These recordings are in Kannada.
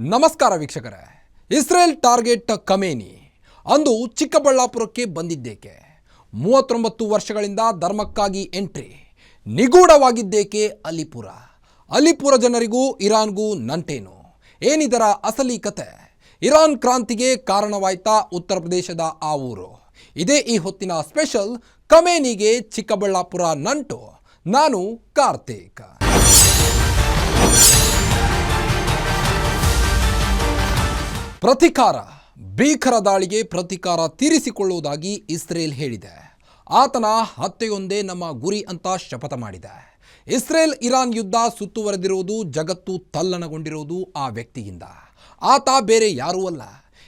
ನಮಸ್ಕಾರ ವೀಕ್ಷಕರೇ. Israel target Khamenei. ಅಂದು ಚಿಕ್ಕಬಳ್ಳಾಪುರಕ್ಕೆ ಬಂದಿದ್ದೇಕೆ. ಮೂವತ್ತೊಂಬತ್ತು ವರ್ಷಗಳಿಂದ ಧರ್ಮಕ್ಕಾಗಿ ಎಂಟ್ರಿ. ನಿಗೂಢವಾಗಿದ್ದೇಕೆ ಅಲಿಪುರ. ಅಲಿಪುರ ಜನರಿಗೂ ಇರಾನ್ಗೂ ನಂಟೇನು. ಏನಿದರ ಅಸಲಿ ಕತೆ ಇರಾನ್ ಕ್ರಾಂತಿಗೆ ಕಾರಣವಾಯ್ತಾ ಉತ್ತರ ಪ್ರದೇಶದ ಆ ಊರು. ಇದೇ ಈ ಹೊತ್ತಿನ ಸ್ಪೆಷಲ್ ಕಮೇನಿಗೆ ಚಿಕ್ಕಬಳ್ಳಾಪುರ ನಂಟು. ನಾನು ಕಾರ್ತಿಕ್. ಪ್ರತಿಕಾರ, ಭೀಕರ ದಾಳಿಗೆ ಪ್ರತಿಕಾರ ತೀರಿಸಿಕೊಳ್ಳುವುದಾಗಿ ಇಸ್ರೇಲ್ ಹೇಳಿದೆ. ಆತನ ಹತ್ಯೆಯೊಂದೇ ನಮ್ಮ ಗುರಿ ಅಂತ ಶಪಥ ಮಾಡಿದೆ. ಇಸ್ರೇಲ್ ಇರಾನ್ ಯುದ್ಧ ಸುತ್ತುವರೆದಿರುವುದು ಜಗತ್ತು ತಲ್ಲಣಗೊಂಡಿರುವುದು ಆ ವ್ಯಕ್ತಿಯಿಂದ. ಆತ ಬೇರೆ ಯಾರೂ ಅಲ್ಲ.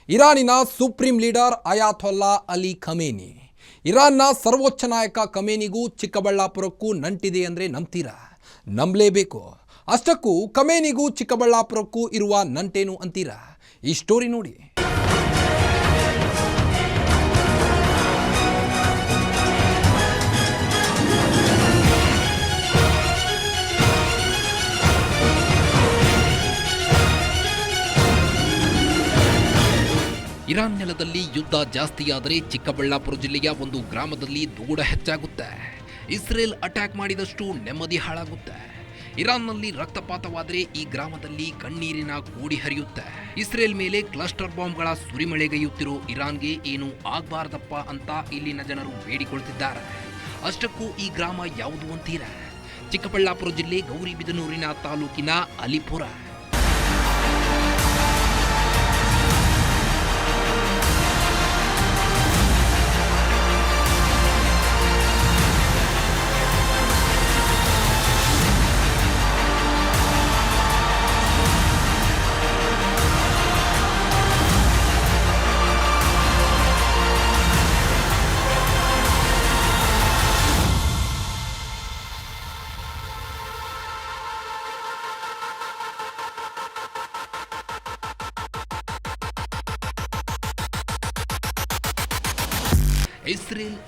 ಇರಾನಿನ supreme leader Ayatollah Ali Khamenei. ಇರಾನ್ನ ಸರ್ವೋಚ್ಚ ನಾಯಕ ಖಮೇನಿಗೂ ಚಿಕ್ಕಬಳ್ಳಾಪುರಕ್ಕೂ ನಂಟಿದೆ ಅಂದರೆ ನಂಬ್ತೀರಾ? ನಂಬಲೇಬೇಕು. ಅಷ್ಟಕ್ಕೂ ಕಮೇನಿಗೂ ಚಿಕ್ಕಬಳ್ಳಾಪುರಕ್ಕೂ ಇರುವ ನಂಟೇನು ಅಂತೀರಾ? ಈ ಸ್ಟೋರಿ ನೋಡಿ. ಇರಾನ್ ನೆಲದಲ್ಲಿ ಯುದ್ಧ ಜಾಸ್ತಿಯಾದರೆ ಚಿಕ್ಕಬಳ್ಳಾಪುರ ಜಿಲ್ಲೆಯ ಒಂದು ಗ್ರಾಮದಲ್ಲಿ ದೂಡ ಹೆಚ್ಚಾಗುತ್ತೆ. ಇಸ್ರೇಲ್ ಅಟ್ಯಾಕ್ ಮಾಡಿದಷ್ಟು ನೆಮ್ಮದಿ ಹಾಳಾಗುತ್ತೆ. ಇರಾನ್ನಲ್ಲಿ ರಕ್ತಪಾತವಾದರೆ ಈ ಗ್ರಾಮದಲ್ಲಿ ಕಣ್ಣೀರಿನ ಕೋಡಿ ಹರಿಯುತ್ತೆ. ಇಸ್ರೇಲ್ ಮೇಲೆ ಕ್ಲಸ್ಟರ್ ಬಾಂಬ್ಗಳ ಸುರಿಮಳೆಗೈಯುತ್ತಿರೋ ಇರಾನ್ಗೆ ಏನು ಆಗ್ಬಾರ್ದಪ್ಪ ಅಂತ ಇಲ್ಲಿನ ಜನರು ಬೇಡಿಕೊಳ್ತಿದ್ದಾರೆ. ಅಷ್ಟಕ್ಕೂ ಈ ಗ್ರಾಮ ಯಾವುದು ಅಂತೀರಾ? ಚಿಕ್ಕಬಳ್ಳಾಪುರ ಜಿಲ್ಲೆ ಗೌರಿಬಿದನೂರಿನ ತಾಲೂಕಿನ ಅಲಿಪುರ.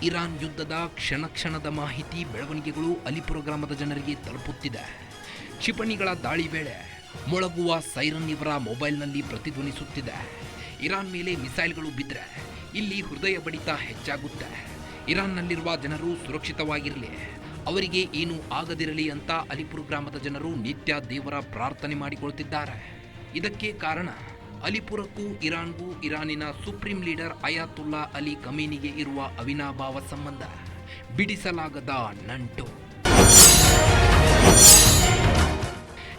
ಇರಾನ್ ಯುದ್ಧದ ಕ್ಷಣ ಕ್ಷಣದ ಮಾಹಿತಿ ಬೆಳವಣಿಗೆಗಳು ಅಲಿಪುರ ಗ್ರಾಮದ ಜನರಿಗೆ ತಲುಪುತ್ತಿದೆ. ಕ್ಷಿಪಣಿಗಳ ದಾಳಿ ವೇಳೆ ಮೊಳಗುವ ಸೈರನ್ ಇವರ ಮೊಬೈಲ್ನಲ್ಲಿ ಪ್ರತಿಧ್ವನಿಸುತ್ತಿದೆ. ಇರಾನ್ ಮೇಲೆ ಮಿಸೈಲ್ಗಳು ಬಿದ್ದರೆ ಇಲ್ಲಿ ಹೃದಯ ಬಡಿತ ಹೆಚ್ಚಾಗುತ್ತೆ. ಇರಾನ್ನಲ್ಲಿರುವ ಜನರು ಸುರಕ್ಷಿತವಾಗಿರಲಿ, ಅವರಿಗೆ ಏನು ಆಗದಿರಲಿ ಅಂತ ಅಲಿಪುರ ಗ್ರಾಮದ ಜನರು ನಿತ್ಯ ದೇವರ ಪ್ರಾರ್ಥನೆ ಮಾಡಿಕೊಳ್ತಿದ್ದಾರೆ. ಇದಕ್ಕೆ ಕಾರಣ ಅಲಿಪುರಕ್ಕೂ, ಇರಾನ್ಗೂ, ಇರಾನಿನ ಸುಪ್ರೀಂ ಲೀಡರ್ ಅಯಾತುಲ್ಲಾ ಅಲಿ ಕಮೀನಿಗೆ ಇರುವ ಅವಿನಾಭಾವ ಸಂಬಂಧ ಬಿಡಿಸಲಾಗದ ನಂಟು.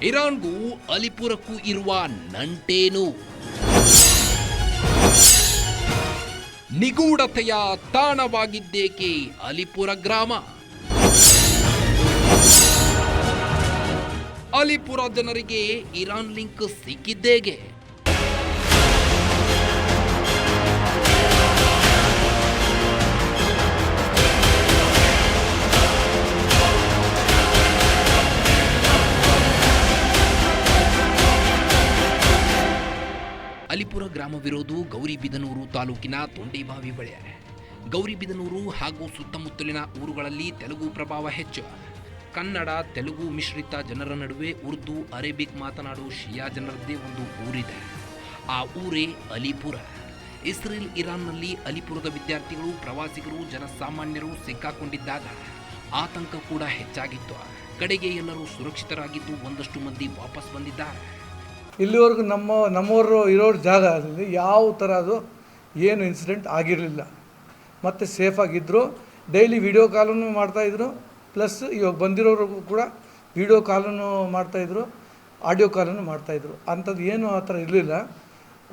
ಇರಾನ್ಗೂ, ಅಲಿಪುರಕ್ಕೂ ಇರುವ ನಂಟೇನು? ನಿಗೂಢತೆಯ ತಾಣವಾಗಿದ್ದೇಕೆ ಅಲಿಪುರ ಗ್ರಾಮ? ಅಲಿಪುರ ಜನರಿಗೆ ಇರಾನ್ ಲಿಂಕ್ ಸಿಕ್ಕಿದ್ದೇಗೆ? ಅಲಿಪುರ ಗ್ರಾಮವಿರೋದು ಗೌರಿಬಿದನೂರು ತಾಲೂಕಿನ ತೊಂಡೇಬಾವಿ ಬಳಿಯ ಗೌರಿಬಿದನೂರು ಹಾಗೂ ಸುತ್ತಮುತ್ತಲಿನ ಊರುಗಳಲ್ಲಿ ತೆಲುಗು ಪ್ರಭಾವ ಹೆಚ್ಚು. ಕನ್ನಡ, ತೆಲುಗು ಮಿಶ್ರಿತ ಜನರ ನಡುವೆ ಉರ್ದು, ಅರೇಬಿಕ್ ಮಾತನಾಡುವ ಶಿಯಾ ಜನರದ್ದೇ ಒಂದು ಊರಿದೆ. ಆ ಊರೇ ಅಲಿಪುರ. ಇಸ್ರೇಲ್, ಇರಾನ್ನಲ್ಲಿ ಅಲಿಪುರದ ವಿದ್ಯಾರ್ಥಿಗಳು, ಪ್ರವಾಸಿಗರು, ಜನಸಾಮಾನ್ಯರು ಸಿಕ್ಕಾಕೊಂಡಿದ್ದಾಗ ಆತಂಕ ಕೂಡ ಹೆಚ್ಚಾಗಿತ್ತು. ಕಡೆಗೆ ಎಲ್ಲರೂ ಸುರಕ್ಷಿತರಾಗಿದ್ದು ಒಂದಷ್ಟು ಮಂದಿ ವಾಪಸ್ ಬಂದಿದ್ದಾರೆ. ಇಲ್ಲಿವರೆಗೂ ನಮ್ಮ, ನಮ್ಮವರು ಇರೋರು ಜಾಗ ಅದರಲ್ಲಿ ಯಾವ ಥರ ಅದು ಏನು ಇನ್ಸಿಡೆಂಟ್ ಆಗಿರಲಿಲ್ಲ. ಮತ್ತು ಸೇಫಾಗಿದ್ದರು ಡೈಲಿ ವಿಡಿಯೋ ಕಾಲನ್ನು ಮಾಡ್ತಾಯಿದ್ರು ಪ್ಲಸ್ ಇವಾಗ ಬಂದಿರೋರಿಗೂ ಕೂಡ ವಿಡಿಯೋ ಕಾಲನ್ನು ಮಾಡ್ತಾಯಿದ್ರು ಆಡಿಯೋ ಕಾಲನ್ನು ಮಾಡ್ತಾಯಿದ್ರು ಅಂಥದ್ದು ಏನು ಆ ಥರ ಇರಲಿಲ್ಲ.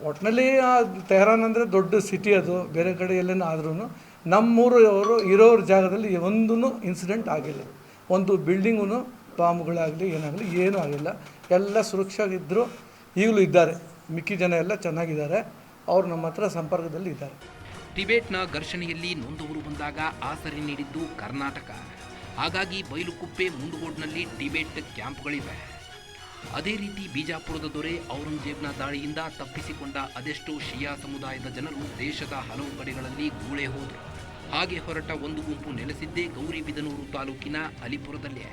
ಒಟ್ಟಿನಲ್ಲಿ ಆ ತೆಹರಾನ್ ಅಂದರೆ ದೊಡ್ಡ ಸಿಟಿ ಅದು. ಬೇರೆ ಕಡೆ ಎಲ್ಲೇನೂ ಆದ್ರೂ ನಮ್ಮೂರವರು ಇರೋರ ಜಾಗದಲ್ಲಿ ಒಂದೂ ಇನ್ಸಿಡೆಂಟ್ ಆಗಿಲ್ಲ. ಒಂದು ಬಿಲ್ಡಿಂಗೂ ಬಾಂಬ್ಗಳಾಗಲಿ ಏನಾಗಲಿ ಏನೂ ಆಗಿಲ್ಲ. ಎಲ್ಲ ಸುರಕ್ಷಾಗಿದ್ದರು ಈಗಲೂ ಇದ್ದಾರೆ. ಮಿಕ್ಕಿ ಜನ ಎಲ್ಲ ಚೆನ್ನಾಗಿದ್ದಾರೆ. ಅವರು ನಮ್ಮ ಹತ್ರ ಸಂಪರ್ಕದಲ್ಲಿ ಇದ್ದಾರೆ. ಟಿಬೇಟ್ನ ಘರ್ಷಣೆಯಲ್ಲಿ ನೊಂದವರು ಬಂದಾಗ ಆಸರೆ ನೀಡಿದ್ದು ಕರ್ನಾಟಕ. ಹಾಗಾಗಿ ಬೈಲುಕುಪ್ಪೆ ಮುಂಡಗೋಡ್ನಲ್ಲಿ ಟಿಬೇಟ್ ಕ್ಯಾಂಪ್ಗಳಿವೆ. ಅದೇ ರೀತಿ ಬಿಜಾಪುರದ ದೊರೆ ಔರಂಗಜೇಬ್ನ ದಾಳಿಯಿಂದ ತಪ್ಪಿಸಿಕೊಂಡ ಅದೆಷ್ಟೋ ಶಿಯಾ ಸಮುದಾಯದ ಜನರು ದೇಶದ ಹಲವು ಕಡೆಗಳಲ್ಲಿ ಗೂಳೆ ಹೋದರು. ಹಾಗೆ ಹೊರಟ ಒಂದು ಗುಂಪು ನೆಲೆಸಿದ್ದೇ ಗೌರಿಬಿದನೂರು ತಾಲೂಕಿನ ಅಲಿಪುರದಲ್ಲೇ.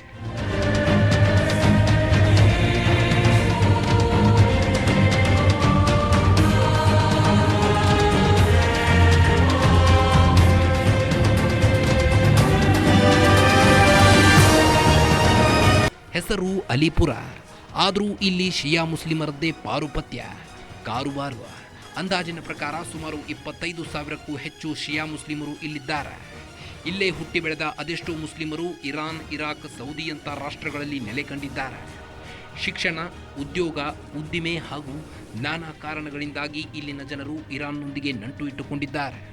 ಹೆಸರು ಅಲಿಪುರ. ಆದರೂ ಇಲ್ಲಿ ಶಿಯಾ ಮುಸ್ಲಿಮರದ್ದೇ ಪಾರುಪತ್ಯ. ಕಾರುಬಾರು ಅಂದಾಜಿನ ಪ್ರಕಾರ ಸುಮಾರು ಇಪ್ಪತ್ತೈದು ಸಾವಿರಕ್ಕೂ ಹೆಚ್ಚು ಶಿಯಾ ಮುಸ್ಲಿಮರು ಇಲ್ಲಿದ್ದಾರೆ. ಇಲ್ಲೇ ಹುಟ್ಟಿ ಬೆಳೆದ ಅದೆಷ್ಟೋ ಮುಸ್ಲಿಮರು ಇರಾನ್, ಇರಾಕ್, ಸೌದಿಯಂಥ ರಾಷ್ಟ್ರಗಳಲ್ಲಿ ನೆಲೆ ಕಂಡಿದ್ದಾರೆ. ಶಿಕ್ಷಣ, ಉದ್ಯೋಗ, ಉದ್ದಿಮೆ ಹಾಗೂ ನಾನಾ ಕಾರಣಗಳಿಂದಾಗಿ ಇಲ್ಲಿನ ಜನರು ಇರಾನ್ನೊಂದಿಗೆ ನಂಟು ಇಟ್ಟುಕೊಂಡಿದ್ದಾರೆ.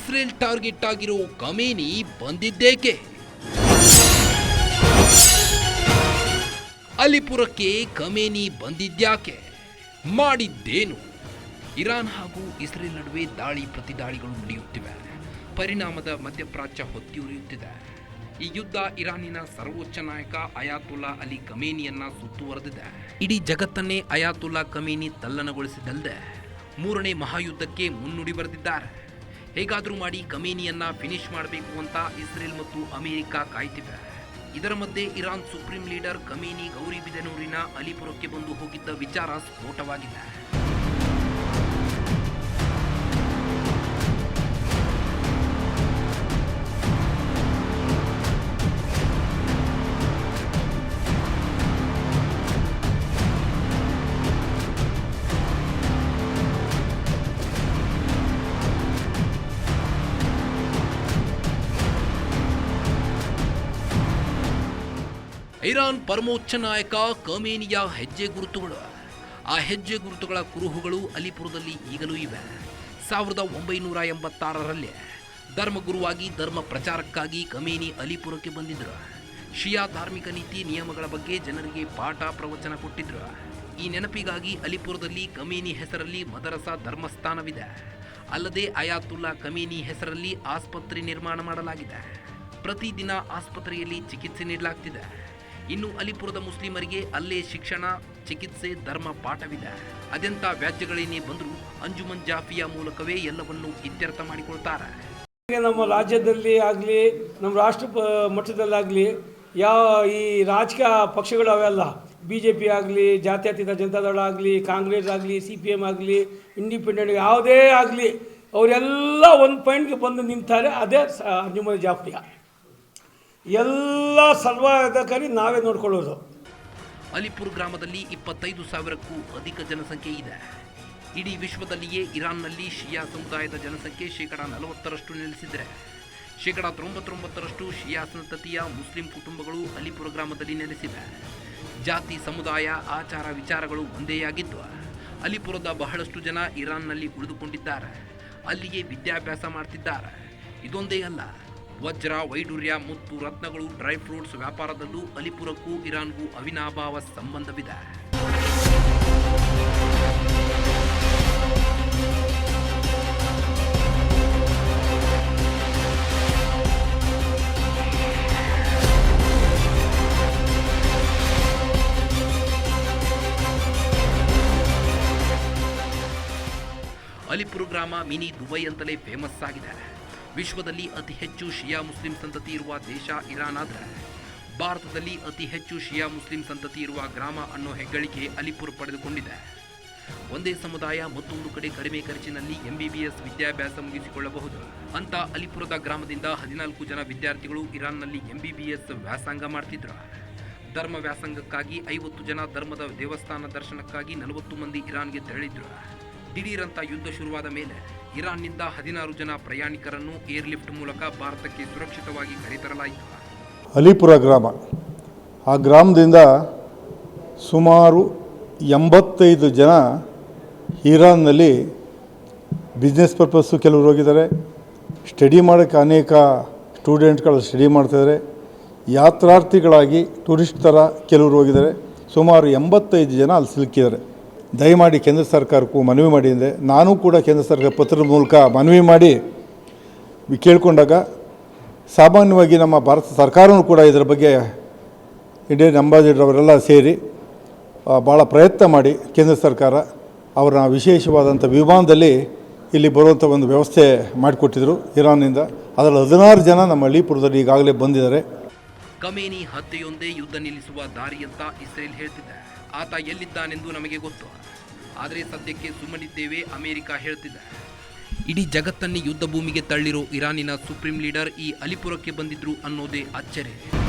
ಇಸ್ರೇಲ್ ಟಾರ್ಗೆಟ್ ಆಗಿರೋ ಕಮೇನಿ ಬಂದಿದ್ದೇಕೆ? ಅಲಿಪುರಕ್ಕೆ ಕಮೇನಿ ಬಂದಿದ್ಯಾಕೆ? ಮಾಡಿದ್ದೇನು? ಇರಾನ್ ಹಾಗೂ ಇಸ್ರೇಲ್ ನಡುವೆ ದಾಳಿ ಪ್ರತಿದಾಳಿಗಳು ನಡೆಯುತ್ತಿವೆ. ಪರಿಣಾಮದ ಮಧ್ಯಪ್ರಾಚ್ಯ ಹೊತ್ತಿ ಉರಿಯುತ್ತಿದೆ. ಈ ಯುದ್ಧ ಇರಾನಿನ ಸರ್ವೋಚ್ಚ ನಾಯಕ ಅಯಾತುಲ್ಲಾ ಅಲಿ ಕಮೇನಿಯನ್ನ ಸುತ್ತುವರೆದಿದೆ. ಇಡೀ ಜಗತ್ತನ್ನೇ ಅಯಾತುಲ್ಲಾ ಕಮೇನಿ ತಲ್ಲಣಗೊಳಿಸಿದಲ್ಲದೆ ಮೂರನೇ ಮಹಾಯುದ್ಧಕ್ಕೆ ಮುನ್ನುಡಿ ಬರೆದಿದ್ದಾರೆ. ಹೇಗಾದರೂ ಮಾಡಿ ಕಮೇನಿಯನ್ನ ಫಿನಿಶ್ ಮಾಡಬೇಕು ಅಂತ ಇಸ್ರೇಲ್ ಮತ್ತು ಅಮೆರಿಕ ಕಾಯ್ತಿವೆ. ಇದರ ಮಧ್ಯೆ ಇರಾನ್ ಸುಪ್ರೀಂ ಲೀಡರ್ ಕಮೇನಿ ಗೌರಿಬಿದನೂರಿನ ಅಲಿಪುರಕ್ಕೆ ಬಂದು ಹೋಗಿದ್ದ ವಿಚಾರ ಸ್ಫೋಟವಾಗಿದೆ. ಇರಾನ್ ಪರಮೋಚ್ಚ ನಾಯಕ ಕಮೇನಿಯ ಹೆಜ್ಜೆ ಗುರುತುಗಳು. ಆ ಹೆಜ್ಜೆ ಗುರುತುಗಳ ಕುರುಹುಗಳು ಅಲಿಪುರದಲ್ಲಿ ಈಗಲೂ ಇವೆ. ಸಾವಿರದ ಒಂಬೈನೂರ ಎಂಬತ್ತಾರರಲ್ಲಿ ಧರ್ಮಗುರುವಾಗಿ ಧರ್ಮ ಪ್ರಚಾರಕ್ಕಾಗಿ ಕಮೇನಿ ಅಲಿಪುರಕ್ಕೆ ಬಂದಿದ್ದರು ಶಿಯಾ ಧಾರ್ಮಿಕ ನೀತಿ ನಿಯಮಗಳ ಬಗ್ಗೆ ಜನರಿಗೆ ಪಾಠ ಪ್ರವಚನ ಕೊಟ್ಟಿದ್ರು. ಈ ನೆನಪಿಗಾಗಿ ಅಲಿಪುರದಲ್ಲಿ ಕಮೇನಿ ಹೆಸರಲ್ಲಿ ಮದರಸ ಧರ್ಮಸ್ಥಾನವಿದೆ. ಅಲ್ಲದೆ ಅಯಾತುಲ್ಲಾ ಕಮೇನಿ ಹೆಸರಲ್ಲಿ ಆಸ್ಪತ್ರೆ ನಿರ್ಮಾಣ ಮಾಡಲಾಗಿದೆ. ಪ್ರತಿದಿನ ಆಸ್ಪತ್ರೆಯಲ್ಲಿ ಚಿಕಿತ್ಸೆ ನೀಡಲಾಗ್ತಿದೆ. ಇನ್ನು ಅಲಿಪುರದ ಮುಸ್ಲಿಮರಿಗೆ ಅಲ್ಲೇ ಶಿಕ್ಷಣ, ಚಿಕಿತ್ಸೆ, ಧರ್ಮ ಪಾಠವಿದೆ. ಅದೆಂಥ ವ್ಯಾಜ್ಯಗಳೇನೇ ಬಂದರೂ ಅಂಜುಮನ್ ಜಾಫಿಯಾ ಮೂಲಕವೇ ಎಲ್ಲವನ್ನೂ ಇತ್ಯರ್ಥ ಮಾಡಿಕೊಳ್ತಾರೆ. ನಮ್ಮ ರಾಜ್ಯದಲ್ಲಿ ಆಗಲಿ, ನಮ್ಮ ರಾಷ್ಟ್ರ ಮಟ್ಟದಲ್ಲಾಗಲಿ ಯಾವ ಈ ರಾಜಕೀಯ ಪಕ್ಷಗಳು ಅವೆಲ್ಲ ಬಿ ಜೆ ಪಿ ಆಗಲಿ, ಜಾತ್ಯತೀತ ಜನತಾದಳ ಆಗಲಿ, ಕಾಂಗ್ರೆಸ್ ಆಗಲಿ, ಸಿ ಪಿ ಎಂ ಆಗಲಿ, ಇಂಡಿಪೆಂಡೆಂಟ್ ಯಾವುದೇ ಆಗಲಿ, ಅವರೆಲ್ಲ ಒಂದು ಪಾಯಿಂಟ್ಗೆ ಬಂದು ನಿಂತಾರೆ, ಅದೇ ಅಂಜುಮನ್ ಜಾಫ್ರಿಯಾ ಎಲ್ಲ ಸರ್ವಾಧಿಕಾರಿ ನಾವೇ ನೋಡ್ಕೊಳ್ಳೋದು. ಅಲಿಪುರ್ ಗ್ರಾಮದಲ್ಲಿ ಇಪ್ಪತ್ತೈದು ಸಾವಿರಕ್ಕೂ ಅಧಿಕ ಜನಸಂಖ್ಯೆ ಇದೆ. ಇಡೀ ವಿಶ್ವದಲ್ಲಿಯೇ ಇರಾನ್ನಲ್ಲಿ ಶಿಯಾ ಸಮುದಾಯದ ಜನಸಂಖ್ಯೆ ಶೇಕಡ ನಲವತ್ತರಷ್ಟು ನೆಲೆಸಿದರೆ ಶೇಕಡ ತೊಂಬತ್ತೊಂಬತ್ತರಷ್ಟು ಶಿಯಾ ಸಂತತಿಯ ಮುಸ್ಲಿಂ ಕುಟುಂಬಗಳು ಅಲಿಪುರ ಗ್ರಾಮದಲ್ಲಿ ನೆಲೆಸಿವೆ. ಜಾತಿ, ಸಮುದಾಯ, ಆಚಾರ ವಿಚಾರಗಳು ಒಂದೇ ಆಗಿದ್ದು, ಅಲಿಪುರದ ಬಹಳಷ್ಟು ಜನ ಇರಾನ್ನಲ್ಲಿ ಉಳಿದುಕೊಂಡಿದ್ದಾರೆ. ಅಲ್ಲಿಯೇ ವಿದ್ಯಾಭ್ಯಾಸ ಮಾಡ್ತಿದ್ದಾರೆ. ಇದೊಂದೇ ಅಲ್ಲ ವಜ್ರ ವೈಡೂರ್ಯ ಮುತ್ತು, ರತ್ನಗಳು, ಡ್ರೈ ಫ್ರೂಟ್ಸ್ ವ್ಯಾಪಾರದಲ್ಲೂ ಅಲಿಪುರಕ್ಕೂ ಇರಾನ್ಗೂ ಅವಿನಾಭಾವ ಸಂಬಂಧವಿದೆ. ಅಲಿಪುರ ಗ್ರಾಮ ಮಿನಿ ದುಬೈ ಅಂತಲೇ ಫೇಮಸ್ ಆಗಿದೆ. ವಿಶ್ವದಲ್ಲಿ ಅತಿ ಹೆಚ್ಚು ಶಿಯಾ ಮುಸ್ಲಿಂ ಸಂತತಿ ಇರುವ ದೇಶ ಇರಾನ್ ಆದರೆ ಭಾರತದಲ್ಲಿ ಅತಿ ಹೆಚ್ಚು ಶಿಯಾ ಮುಸ್ಲಿಂ ಸಂತತಿ ಇರುವ ಗ್ರಾಮ ಅನ್ನೋ ಹೆಗ್ಗಳಿಕೆ ಅಲಿಪುರ ಪಡೆದುಕೊಂಡಿದೆ. ಒಂದೇ ಸಮುದಾಯ ಮತ್ತೊಂದು ಕಡೆ ಕಡಿಮೆ ಖರ್ಚಿನಲ್ಲಿ ಎಂಬಿಬಿಎಸ್ ವಿದ್ಯಾಭ್ಯಾಸ ಮುಗಿಸಿಕೊಳ್ಳಬಹುದು. ಅಂತ ಅಲಿಪುರದ ಗ್ರಾಮದಿಂದ ಹದಿನಾಲ್ಕು ಜನ ವಿದ್ಯಾರ್ಥಿಗಳು ಇರಾನ್ನಲ್ಲಿ ಎಂಬಿಬಿಎಸ್ ವ್ಯಾಸಂಗ ಮಾಡ್ತಿದ್ರು. ಧರ್ಮ ವ್ಯಾಸಂಗಕ್ಕಾಗಿ ಐವತ್ತು ಜನ ಧರ್ಮದ ದೇವಸ್ಥಾನ ದರ್ಶನಕ್ಕಾಗಿ ನಲವತ್ತು ಮಂದಿ ಇರಾನ್ಗೆ ತೆರಳಿದ್ರು. ದಿಢೀರಂತ ಯುದ್ಧ ಶುರುವಾದ ಮೇಲೆ ಇರಾನ್ನಿಂದ ಹದಿನಾರು ಜನ ಪ್ರಯಾಣಿಕರನ್ನು ಏರ್ಲಿಫ್ಟ್ ಮೂಲಕ ಭಾರತಕ್ಕೆ ಸುರಕ್ಷಿತವಾಗಿ ಕರೆತರಲಾಯಿತು. ಅಲಿಪುರ ಗ್ರಾಮ. ಆ ಗ್ರಾಮದಿಂದ ಸುಮಾರು ಎಂಬತ್ತೈದು ಜನ ಇರಾನ್ನಲ್ಲಿ ಬಿಸ್ನೆಸ್ ಪರ್ಪಸ್ಸು ಕೆಲವರು ಹೋಗಿದ್ದಾರೆ. ಸ್ಟಡಿ ಮಾಡೋಕ್ಕೆ ಅನೇಕ ಸ್ಟೂಡೆಂಟ್ಗಳು ಸ್ಟಡಿ ಮಾಡ್ತಿದ್ದಾರೆ. ಯಾತ್ರಾರ್ಥಿಗಳಾಗಿ ಟೂರಿಸ್ಟ್ ಥರ ಕೆಲವರು ಹೋಗಿದ್ದಾರೆ. ಸುಮಾರು ಎಂಬತ್ತೈದು ಜನ ಅಲ್ಲಿ ಸಿಲುಕಿದ್ದಾರೆ. ದಯಮಾಡಿ ಕೇಂದ್ರ ಸರ್ಕಾರಕ್ಕೂ ಮನವಿ ಮಾಡಿದೆ ನಾನು ಕೂಡ ಕೇಂದ್ರ ಸರ್ಕಾರ ಪತ್ರದ ಮೂಲಕ ಮನವಿ ಮಾಡಿ ಕೇಳಿಕೊಂಡಾಗ ಸಾಮಾನ್ಯವಾಗಿ ನಮ್ಮ ಭಾರತ ಸರ್ಕಾರವೂ ಕೂಡ ಇದರ ಬಗ್ಗೆ ಇಂಡಿಯನ್ ಅಂಬಾಸಿಡರ್ ಅವರೆಲ್ಲ ಸೇರಿ ಭಾಳ ಪ್ರಯತ್ನ ಮಾಡಿ ಕೇಂದ್ರ ಸರ್ಕಾರ ಅವರನ್ನ ವಿಶೇಷವಾದಂಥ ವಿಮಾನದಲ್ಲಿ ಇಲ್ಲಿ ಬರುವಂಥ ಒಂದು ವ್ಯವಸ್ಥೆ ಮಾಡಿಕೊಟ್ಟಿದ್ರು ಇರಾನ್ನಿಂದ. ಅದರಲ್ಲಿ ಹದಿನಾರು ಜನ ನಮ್ಮ ಹಳ್ಳಿಪುರದಲ್ಲಿ ಈಗಾಗಲೇ ಬಂದಿದ್ದಾರೆ. ಕಮೇನಿ ಹತ್ಯೆಯೊಂದೇ ಯುದ್ಧ ನಿಲ್ಲಿಸುವ ದಾರಿಯಂತ ಇಸ್ರೇಲ್ ಹೇಳ್ತಿದೆ. ಆತ ಎಲ್ಲಿದ್ದಾನೆಂದು ನಮಗೆ ಗೊತ್ತು. ಆದರೆ ಸದ್ಯಕ್ಕೆ ಸುಮ್ಮನಿದ್ದೇವೆ, ಅಮೆರಿಕ ಹೇಳ್ತಿದೆ ಇಡೀ ಜಗತ್ತನ್ನೇ ಯುದ್ಧ ಭೂಮಿಗೆ ತಳ್ಳಿರೋ ಇರಾನಿನ ಸುಪ್ರೀಂ ಲೀಡರ್ ಈ ಅಲಿಪುರಕ್ಕೆ ಬಂದಿದ್ರು ಅನ್ನೋದೇ ಅಚ್ಚರಿ.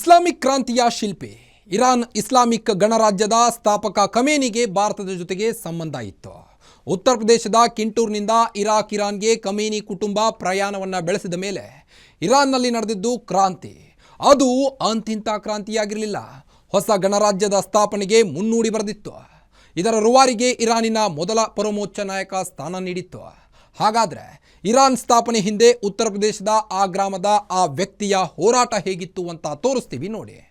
ಇಸ್ಲಾಮಿಕ್ ಕ್ರಾಂತಿಯ ಶಿಲ್ಪಿ. ಇರಾನ್ ಇಸ್ಲಾಮಿಕ್ ಗಣರಾಜ್ಯದ ಸ್ಥಾಪಕ ಕಮೇನಿಗೆ ಭಾರತದ ಜೊತೆಗೆ ಸಂಬಂಧ ಇತ್ತು. ಉತ್ತರ ಪ್ರದೇಶದ ಕಿಂಟೂರ್ನಿಂದ ಇರಾಕ್ ಇರಾನ್ಗೆ ಕಮೇನಿ ಕುಟುಂಬ ಪ್ರಯಾಣವನ್ನು ಬೆಳೆಸಿದ ಮೇಲೆ ಇರಾನ್ನಲ್ಲಿ ನಡೆದಿದ್ದು ಕ್ರಾಂತಿ. ಅದು ಅಂತಿಂತ ಕ್ರಾಂತಿಯಾಗಿರಲಿಲ್ಲ. ಹೊಸ ಗಣರಾಜ್ಯದ ಸ್ಥಾಪನೆಗೆ ಮುನ್ನೂಡಿ ಬರೆದಿತ್ತು. ಇದರ ರುವಾರಿಗೆ ಇರಾನಿನ ಮೊದಲ ಪರಮೋಚ್ಚ ನಾಯಕ ಸ್ಥಾನ ನೀಡಿತ್ತು. ಹಾಗಾದ್ರೆ ಇರಾನ್ ಸ್ಥಾಪನೆ ಹಿಂದೆ ಉತ್ತರ ಪ್ರದೇಶದ ಆ ಗ್ರಾಮದ ಆ ವ್ಯಕ್ತಿಯ ಹೋರಾಟ ಹೇಗಿತ್ತು ಅಂತ ತೋರಿಸ್ತೀವಿ ನೋಡಿ.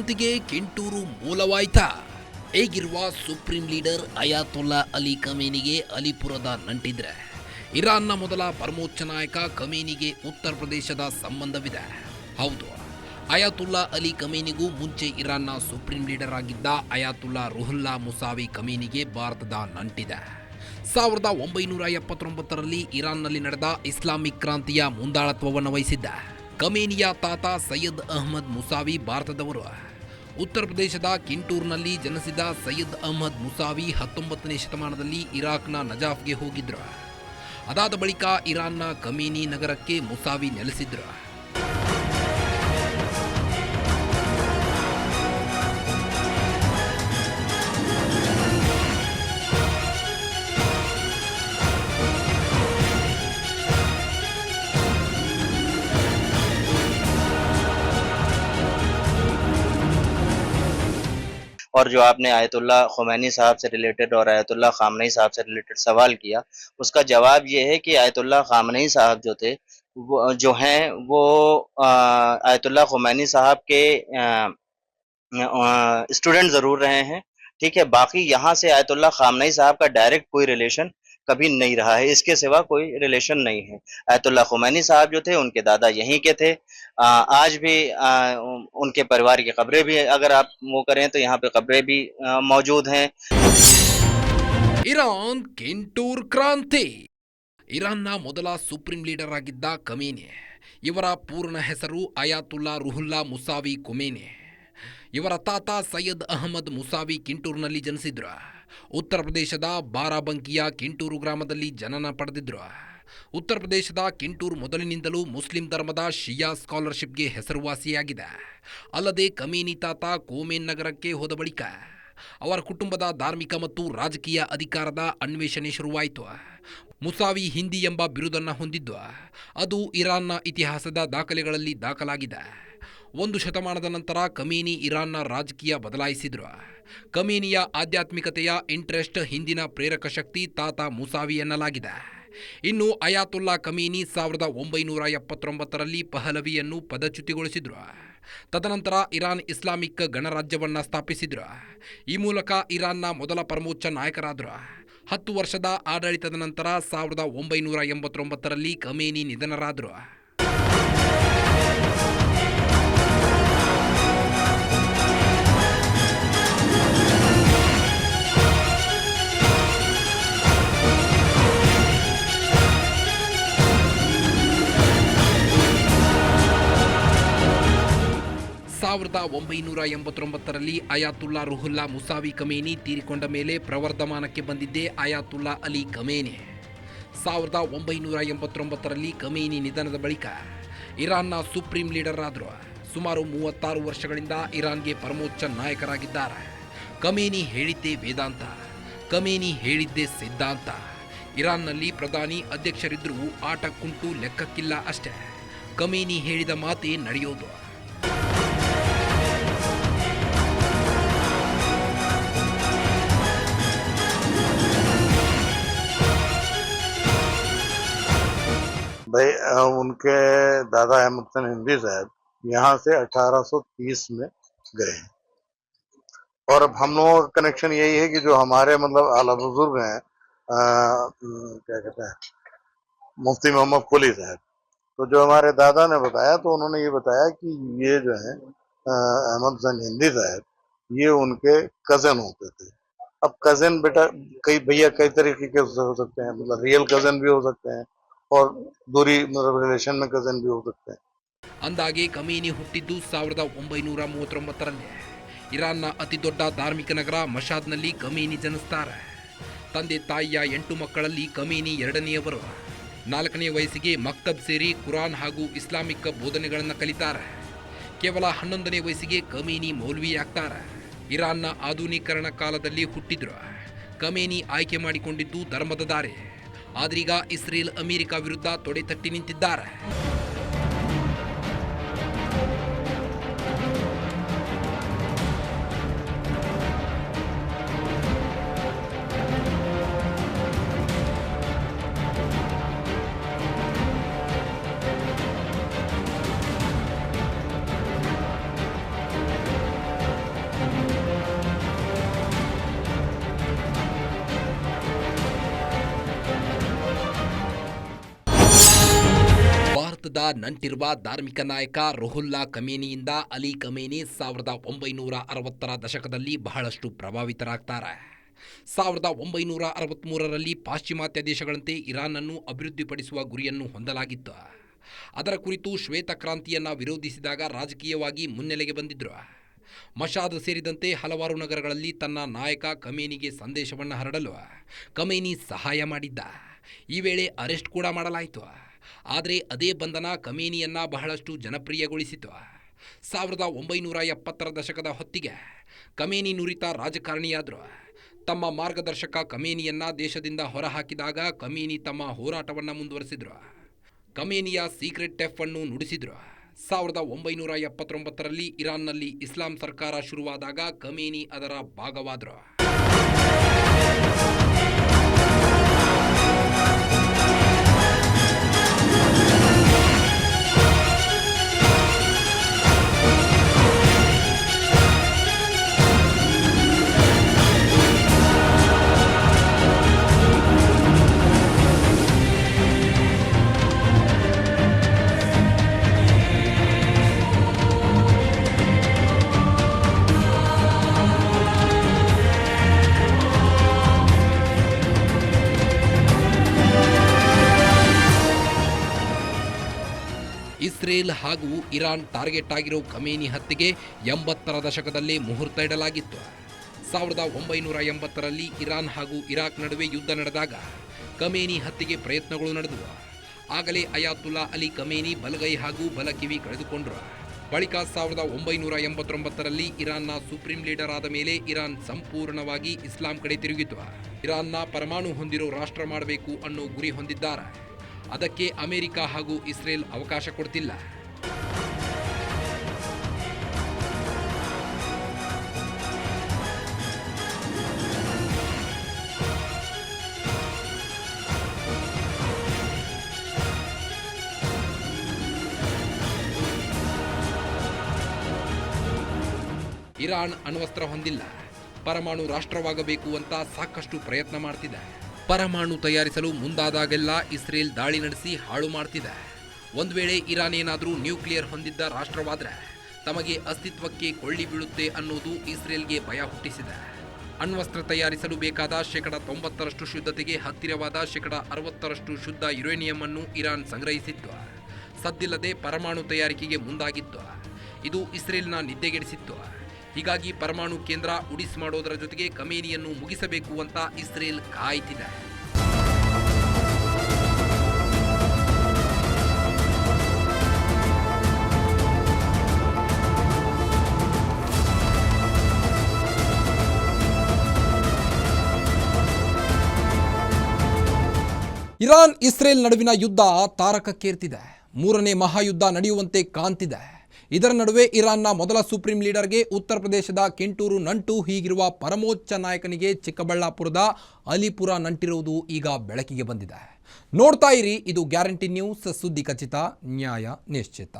ಕ್ರಾಂತಿಗೆ ಕಿಂಟೂರು ಮೂಲವಾಯ್ತಾ? ಹೇಗಿರುವ ಸುಪ್ರೀಂ ಲೀಡರ್ ಅಯಾತುಲ್ಲಾ ಅಲಿ ಕಮೇನಿಗೆ ಅಲಿಪುರದ ನಂಟಿದ್ರೆ? ಇರಾನ್ನ ಮೊದಲ ಪರಮೋಚ್ಚ ನಾಯಕ ಕಮೇನಿಗೆ ಉತ್ತರ ಪ್ರದೇಶದ ಸಂಬಂಧವಿದೆ. ಹೌದು, ಅಯಾತುಲ್ಲಾ ಅಲಿ ಕಮೇನಿಗೂ ಮುಂಚೆ ಇರಾನ್ನ ಸುಪ್ರೀಂ ಲೀಡರ್ ಆಗಿದ್ದ ಅಯಾತುಲ್ಲಾ ರುಹುಲ್ಲಾ ಮುಸಾವಿ ಕಮೇನಿಗೆ ಭಾರತದ ನಂಟಿದೆ. ಸಾವಿರದ ಒಂಬೈನೂರ ಎಪ್ಪತ್ತೊಂಬತ್ತರಲ್ಲಿ ಇರಾನ್ನಲ್ಲಿ ನಡೆದ ಇಸ್ಲಾಮಿಕ್ ಕ್ರಾಂತಿಯ ಮುಂದಾಳತ್ವವನ್ನು ವಹಿಸಿದ್ದ ಕಮೇನಿಯ ತಾತ ಸೈಯದ್ ಅಹಮದ್ ಮುಸಾವಿ ಭಾರತದವರು. ಉತ್ತರ ಪ್ರದೇಶದ ಕಿಂಟೂರ್ನಲ್ಲಿ ಜನಿಸಿದ ಸೈಯದ್ ಅಹ್ಮದ್ ಮುಸಾವಿ ಹತ್ತೊಂಬತ್ತನೇ ಶತಮಾನದಲ್ಲಿ ಇರಾಕ್ನ ನಜಾಫ್ಗೆ ಹೋಗಿದ್ರು. ಅದಾದ ಬಳಿಕ ಇರಾನ್ನ ಕಮೀನಿ ನಗರಕ್ಕೆ ಮುಸಾವಿ ನೆಲೆಸಿದ್ರು. اور جو آپ نے آیت اللہ خمینی صاحب سے ریلیٹڈ اور آیت اللہ خامنئی صاحب سے ریلیٹڈ سوال کیا، اس کا جواب یہ ہے کہ آیت اللہ خامنئی صاحب جو تھے جو ہیں، وہ آیت اللہ خمینی صاحب کے اسٹوڈنٹ ضرور رہے ہیں، ٹھیک ہے؟ باقی یہاں سے آیت اللہ خامنئی صاحب کا ڈائریکٹ کوئی ریلیشن کبھی نہیں رہا ہے۔ اس کے سوا کوئی ریلیشن نہیں ہے۔ ایت اللہ خمینی صاحب جو تھے، ان کے دادا یہیں کے تھے۔ آج بھی ان کے پریوار کی قبریں بھی، اگر آپ وہ کریں تو یہاں پہ قبریں بھی موجود ہیں۔ ایران ಕಿಂಟೂರ್ ಕ್ರಾಂತಿ ಇರಾನ್ನ ಮೊದಲ ಸುಪ್ರೀಂ ಲೀಡರ್ ಆಗಿದ್ದ ಕಮೀನೆ ಇವರ ಪೂರ್ಣ ಹೆಸರು ಅಯಾತುಲ್ಲಾ ರುಹುಲ್ಲಾ ಮುಸಾವಿ ಕೊಮೇನೆ ಇವರ ತಾತ ಸೈಯದ್ ಅಹಮದ್ ಮುಸಾವಿ ಕಿಂಟೂರ್ನಲ್ಲಿ ಜನಿಸಿದ್ರು ಉತ್ತರ ಪ್ರದೇಶದ ಬಾರಾಬಂಕಿಯ ಕಿಂಟೂರು ಗ್ರಾಮದಲ್ಲಿ ಜನನ ಪಡೆದಿದ್ರು. ಉತ್ತರ ಪ್ರದೇಶದ ಕಿಂಟೂರು ಮೊದಲಿನಿಂದಲೂ ಮುಸ್ಲಿಂ ಧರ್ಮದ ಶಿಯಾ ಸ್ಕಾಲರ್ಶಿಪ್ಗೆ ಹೆಸರುವಾಸಿಯಾಗಿದೆ. ಅಲ್ಲದೆ ಕಮೀನಿ ತಾತ ಕೋಮೇನ್ ನಗರಕ್ಕೆ ಹೋದ ಬಳಿಕ ಅವರ ಕುಟುಂಬದ ಧಾರ್ಮಿಕ ಮತ್ತು ರಾಜಕೀಯ ಅಧಿಕಾರದ ಅನ್ವೇಷಣೆ ಶುರುವಾಯಿತು. ಮುಸಾವಿ ಹಿಂದಿ ಎಂಬ ಬಿರುದನ್ನು ಹೊಂದಿದ್ದು ಅದು ಇರಾನ್ನ ಇತಿಹಾಸದ ದಾಖಲೆಗಳಲ್ಲಿ ದಾಖಲಾಗಿದೆ. ಒಂದು ಶತಮಾನದ ನಂತರ ಕಮೀನಿ ಇರಾನ್ನ ರಾಜಕೀಯ ಬದಲಾಯಿಸಿದ್ರು. ಕಮೇನಿಯ ಆಧ್ಯಾತ್ಮಿಕತೆಯ ಇಂಟ್ರೆಸ್ಟ್ ಹಿಂದಿನ ಪ್ರೇರಕ ಶಕ್ತಿ ತಾತ ಮುಸಾವಿ ಎನ್ನಲಾಗಿದೆ. ಇನ್ನು ಅಯಾತುಲ್ಲಾ ಕಮೀನಿ ಸಾವಿರದ ಒಂಬೈನೂರ ಎಪ್ಪತ್ತೊಂಬತ್ತರಲ್ಲಿ ಪಹಲವಿಯನ್ನು ಪದಚ್ಯುತಿಗೊಳಿಸಿದ್ರು. ತದನಂತರ ಇರಾನ್ ಇಸ್ಲಾಮಿಕ್ ಗಣರಾಜ್ಯವನ್ನು ಸ್ಥಾಪಿಸಿದ್ರು. ಈ ಮೂಲಕ ಇರಾನ್ನ ಮೊದಲ ಪರಮೋಚ್ಚ ನಾಯಕರಾದರು. ಹತ್ತು ವರ್ಷದ ಆಡಳಿತದ ನಂತರ ಸಾವಿರದ ಒಂಬೈನೂರ ಎಂಬತ್ತೊಂಬತ್ತರಲ್ಲಿ ಕಮೇನಿ ನಿಧನರಾದರು. ಸಾವಿರದ ಒಂಬೈನೂರ ಎಂಬತ್ತೊಂಬತ್ತರಲ್ಲಿ ಅಯಾತುಲ್ಲಾ ರುಹುಲ್ಲಾ ಮುಸಾವಿ ಕಮೇನಿ ತೀರಿಕೊಂಡ ಮೇಲೆ ಪ್ರವರ್ಧಮಾನಕ್ಕೆ ಬಂದಿದ್ದೇ ಅಯಾತುಲ್ಲಾ ಅಲಿ ಕಮೇನಿ ಸಾವಿರದ ಒಂಬೈನೂರ ಎಂಬತ್ತೊಂಬತ್ತರಲ್ಲಿ ಕಮೇನಿ ನಿಧನದ ಬಳಿಕ ಇರಾನ್ನ ಸುಪ್ರೀಂ ಲೀಡರ್ ಆದರು ಸುಮಾರು ಮೂವತ್ತಾರು ವರ್ಷಗಳಿಂದ ಇರಾನ್ಗೆ ಪರಮೋಚ್ಚ ನಾಯಕರಾಗಿದ್ದಾರೆ. ಕಮೇನಿ ಹೇಳಿದ್ದೇ ವೇದಾಂತ ಕಮೇನಿ ಹೇಳಿದ್ದೇ ಸಿದ್ಧಾಂತ. ಇರಾನ್ನಲ್ಲಿ ಪ್ರಧಾನಿ ಅಧ್ಯಕ್ಷರಿದ್ದರೂ ಆಟಕ್ಕುಂಟು ಕುಂಟು ಲೆಕ್ಕಕ್ಕಿಲ್ಲ ಅಷ್ಟೇ. ಕಮೇನಿ ಹೇಳಿದ ಮಾತೇ ನಡೆಯೋದು. بھائی ان کے دادا احمد خان ہندی صاحب یہاں سے اٹھارہ سو تیس میں گئے اور اب ہم لوگوں کا کنیکشن یہی ہے کہ جو ہمارے مطلب اعلیٰ بزرگ ہیں کیا کہتے ہیں، مفتی محمد قلی صاحب۔ تو جو ہمارے دادا نے بتایا، تو انہوں نے یہ بتایا کہ یہ جو ہیں احمد حسین ہندی صاحب، یہ ان کے کزن ہوتے تھے۔ اب کزن بیٹا، کئی بھیا، کئی طریقے کے ہو سکتے ہیں مطلب ریئل کزن بھی ہو سکتے ہیں۔ और दूरी मतलब रिलेशन में कजन भी हो सकते हैं ಅಂದಾಗೆ ಕಮೀನಿ ಹುಟ್ಟಿದ್ದು ಸಾವಿರದ ಒಂಬೈನೂರ ಮೂವತ್ತೊಂಬತ್ತರಲ್ಲಿ ಇರಾನ್ನ ಅತಿದೊಡ್ಡ ಧಾರ್ಮಿಕ ನಗರ ಮಷಾದ್ನಲ್ಲಿ ಕಮೀನಿ ಜನಿಸ್ತಾರೆ ತಂದೆ ತಾಯಿಯ ಎಂಟು ಮಕ್ಕಳಲ್ಲಿ ಕಮೀನಿ ಎರಡನೆಯವರು ನಾಲ್ಕನೇ ವಯಸ್ಸಿಗೆ ಮಕ್ತಬ್ ಸೇರಿ ಕುರಾನ್ ಹಾಗೂ ಇಸ್ಲಾಮಿಕ್ ಬೋಧನೆಗಳನ್ನು ಕಲಿತಾರೆ ಕೇವಲ ಹನ್ನೊಂದನೇ ವಯಸ್ಸಿಗೆ ಕಮೀನಿ ಮೌಲ್ವಿ ಆಗ್ತಾರೆ ಇರಾನ್ನ ಆಧುನೀಕರಣ ಕಾಲದಲ್ಲಿ ಹುಟ್ಟಿದ್ರು ಕಮೇನಿ ಆಯ್ಕೆ ಮಾಡಿಕೊಂಡಿದ್ದು ಧರ್ಮದ ದಾರಿ ಆದ್ರೀಗ ಇಸ್ರೇಲ್ ಅಮೆರಿಕ ವಿರುದ್ಧ ತೊಡೆತಟ್ಟಿ ನಿಂತಿದ್ದಾರೆ. ನಂಟಿರುವ ಧಾರ್ಮಿಕ ನಾಯಕ ರುಹುಲ್ಲಾ ಕಮೇನಿಯಿಂದ ಅಲಿ ಕಮೇನಿ ಸಾವಿರದ ಒಂಬೈನೂರ ಅರವತ್ತರ ದಶಕದಲ್ಲಿ ಬಹಳಷ್ಟು ಪ್ರಭಾವಿತರಾಗ್ತಾರೆ. ಸಾವಿರದ ಒಂಬೈನೂರ ಅರವತ್ತ್ಮೂರರಲ್ಲಿ ಪಾಶ್ಚಿಮಾತ್ಯ ದೇಶಗಳಂತೆ ಇರಾನನ್ನು ಅಭಿವೃದ್ಧಿಪಡಿಸುವ ಗುರಿಯನ್ನು ಹೊಂದಲಾಗಿತ್ತು. ಅದರ ಕುರಿತು ಶ್ವೇತ ಕ್ರಾಂತಿಯನ್ನು ವಿರೋಧಿಸಿದಾಗ ರಾಜಕೀಯವಾಗಿ ಮುನ್ನೆಲೆಗೆ ಬಂದಿದ್ದರು ಮಷಾದ್ ಸೇರಿದಂತೆ ಹಲವಾರು ನಗರಗಳಲ್ಲಿ ತನ್ನ ನಾಯಕ ಕಮೇನಿಗೆ ಸಂದೇಶವನ್ನು ಹರಡಲು ಕಮೇನಿ ಸಹಾಯ ಮಾಡಿದ್ದ. ಈ ವೇಳೆ ಅರೆಸ್ಟ್ ಕೂಡ ಮಾಡಲಾಯಿತು. ಆದರೆ ಅದೇ ಬಂಧನ ಕಮೇನಿಯನ್ನ ಬಹಳಷ್ಟು ಜನಪ್ರಿಯಗೊಳಿಸಿತು. ಸಾವಿರದ ಒಂಬೈನೂರ ಎಪ್ಪತ್ತರ ದಶಕದ ಹೊತ್ತಿಗೆ ಕಮೇನಿ ನುರಿತ ರಾಜಕಾರಣಿಯಾದರು. ತಮ್ಮ ಮಾರ್ಗದರ್ಶಕ ಕಮೇನಿಯನ್ನ ದೇಶದಿಂದ ಹೊರಹಾಕಿದಾಗ ಕಮೇನಿ ತಮ್ಮ ಹೋರಾಟವನ್ನು ಮುಂದುವರೆಸಿದರು. ಕಮೇನಿಯ ಸೀಕ್ರೆಟ್ ಟೆಫ್ ಅನ್ನು ನುಡಿಸಿದ್ರು. ಸಾವಿರದ ಒಂಬೈನೂರ ಎಪ್ಪತ್ತೊಂಬತ್ತರಲ್ಲಿ ಇರಾನ್ನಲ್ಲಿ ಇಸ್ಲಾಂ ಸರ್ಕಾರ ಶುರುವಾದಾಗ ಕಮೇನಿ ಅದರ ಭಾಗವಾದರು. ಹಾಗೂ ಇರಾನ್ ಟಾರ್ಗೆಟ್ ಆಗಿರೋ ಖಮೇನಿ ಹತ್ಯೆಗೆ ಎಂಬತ್ತರ ದಶಕದಲ್ಲೇ ಮುಹೂರ್ತ ಇಡಲಾಗಿತ್ತು. ಸಾವಿರದ ಒಂಬೈನೂರ ಎಂಬತ್ತರಲ್ಲಿ ಇರಾನ್ ಹಾಗೂ ಇರಾಕ್ ನಡುವೆ ಯುದ್ಧ ನಡೆದಾಗ ಕಮೇನಿ ಹತ್ಯೆಗೆ ಪ್ರಯತ್ನಗಳು ನಡೆದವು. ಆಗಲೇ ಅಯಾತುಲ್ಲಾ ಅಲಿ ಕಮೇನಿ ಬಲಗೈ ಹಾಗೂ ಬಲಕಿವಿ ಕಳೆದುಕೊಂಡರು. ಬಳಿಕ ಸಾವಿರದ ಒಂಬೈನೂರ ಎಂಬತ್ತೊಂಬತ್ತರಲ್ಲಿ ಇರಾನ್ನ ಸುಪ್ರೀಂ ಲೀಡರ್ ಆದ ಮೇಲೆ ಇರಾನ್ ಸಂಪೂರ್ಣವಾಗಿ ಇಸ್ಲಾಂ ಕಡೆ ತಿರುಗಿತು. ಇರಾನ್ನ ಪರಮಾಣು ಹೊಂದಿರೋ ರಾಷ್ಟ್ರ ಮಾಡಬೇಕು ಅನ್ನೋ ಗುರಿ ಹೊಂದಿದ್ದಾರೆ. ಅದಕ್ಕೆ ಅಮೆರಿಕ ಹಾಗೂ ಇಸ್ರೇಲ್ ಅವಕಾಶ ಕೊಡ್ತಿಲ್ಲ. ಇರಾನ್ ಅಣ್ವಸ್ತ್ರ ಹೊಂದಿಲ್ಲ. ಪರಮಾಣು ರಾಷ್ಟ್ರವಾಗಬೇಕು ಅಂತ ಸಾಕಷ್ಟು ಪ್ರಯತ್ನ ಮಾಡ್ತಿದೆ. ಪರಮಾಣು ತಯಾರಿಸಲು ಮುಂದಾದಾಗೆಲ್ಲ ಇಸ್ರೇಲ್ ದಾಳಿ ನಡೆಸಿ ಹಾಳು ಮಾಡ್ತಿದೆ. ಒಂದು ವೇಳೆ ಇರಾನ್ ಏನಾದರೂ ನ್ಯೂಕ್ಲಿಯರ್ ಹೊಂದಿದ್ದ ರಾಷ್ಟ್ರವಾದರೆ ತಮಗೆ ಅಸ್ತಿತ್ವಕ್ಕೆ ಕೊಳ್ಳಿ ಬೀಳುತ್ತೆ ಅನ್ನೋದು ಇಸ್ರೇಲ್ಗೆ ಭಯ ಹುಟ್ಟಿಸಿದೆ. ಅಣ್ವಸ್ತ್ರ ತಯಾರಿಸಲು ಬೇಕಾದ ಶೇಕಡ ತೊಂಬತ್ತರಷ್ಟು ಶುದ್ಧತೆಗೆ ಹತ್ತಿರವಾದ ಶೇಕಡ ಅರವತ್ತರಷ್ಟು ಶುದ್ಧ ಯುರೇನಿಯಂ ಅನ್ನು ಇರಾನ್ ಸಂಗ್ರಹಿಸಿತ್ತು. ಸದ್ದಿಲ್ಲದೆ ಪರಮಾಣು ತಯಾರಿಕೆಗೆ ಮುಂದಾಗಿತ್ತು. ಇದು ಇಸ್ರೇಲ್ನ ನಿದ್ದೆಗೆಡಿಸಿತ್ತು. ಹೀಗಾಗಿ ಪರಮಾಣು ಕೇಂದ್ರ ಉಡಿಸ್ ಮಾಡೋದರ ಜೊತೆಗೆ ಕಮೇನಿಯನ್ನು ಮುಗಿಸಬೇಕು ಅಂತ ಇಸ್ರೇಲ್ ಕಾಯ್ತಿದೆ. ಇರಾನ್ ಇಸ್ರೇಲ್ ನಡುವಿನ ಯುದ್ಧ ತಾರಕಕ್ಕೇರ್ತಿದೆ. ಮೂರನೇ ಮಹಾಯುದ್ಧ ನಡೆಯುವಂತೆ ಕಾಣ್ತಿದೆ. ಇದರ ನಡುವೆ ಇರಾನ್ನ ಮೊದಲ ಸುಪ್ರೀಂ ಲೀಡರ್ಗೆ ಉತ್ತರ ಪ್ರದೇಶದ ಕೆಂಟೂರು ನಂಟು, ಹೀಗಿರುವ ಪರಮೋಚ್ಚ ನಾಯಕನಿಗೆ ಚಿಕ್ಕಬಳ್ಳಾಪುರದ ಅಲಿಪುರ ನಂಟಿರುವುದು ಈಗ ಬೆಳಕಿಗೆ ಬಂದಿದೆ. ನೋಡ್ತಾ ಇರಿ, ಇದು ಗ್ಯಾರಂಟಿ ನ್ಯೂಸ್, ಸುದ್ದಿ ಖಚಿತ, ನ್ಯಾಯ ನಿಶ್ಚಿತ.